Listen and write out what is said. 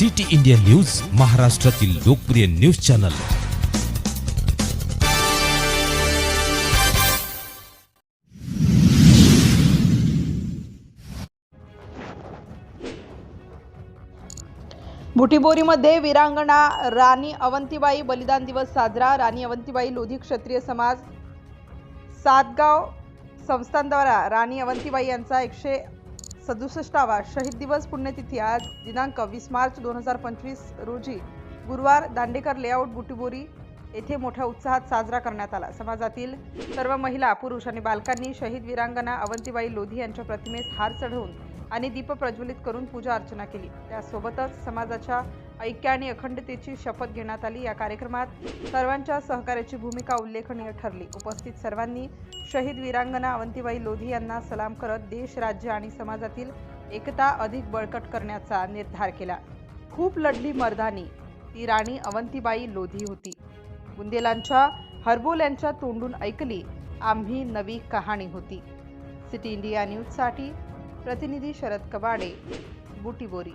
City India news महाराष्ट्रातील लोकप्रिय news channel. बुटीबोरीमध्ये वीरांगणा राणी अवंतीबाई बलिदान दिवस साजरा राणी अवंतीबाई लोधी क्षत्रिय समाज सातगाव संस्थांद्वारा राणी अवंतीबाई यांचा एकशे सदुसष्टावा शहीद दिवस पुण्यतिथी आज दिनांक वीस मार्च दोन हजार पंचवीस रोजी गुरुवार दांडेकर लेआउट बुटीबोरी येथे मोठ्या उत्साहात साजरा करण्यात आला. समाजातील सर्व महिला पुरुष आणि बालकांनी शहीद वीरांगना अवंतीबाई लोधी यांच्या प्रतिमेस हार चढवून आणि दीप प्रज्वलित करून पूजा अर्चना केली. त्यासोबतच समाजाच्या ऐक्य आणि अखंडतेची शपथ घेण्यात आली. या कार्यक्रमात सर्वांच्या सहकार्याची भूमिका उल्लेखनीय ठरली. उपस्थित सर्वांनी शहीद वीरांगना अवंतीबाई लोधी यांना सलाम करत देश राज्य आणि समाजातील एकता अधिक बळकट करण्याचा निर्धार केला. खूप लढली मर्दानी ती राणी अवंतीबाई लोधी होती. बुंदेलांच्या हरबोल यांच्या तोंडून ऐकली आम्ही नवी कहाणी होती. सिटी इंडिया न्यूजसाठी प्रतिनिधी शरद कबाडे बुटीबोरी.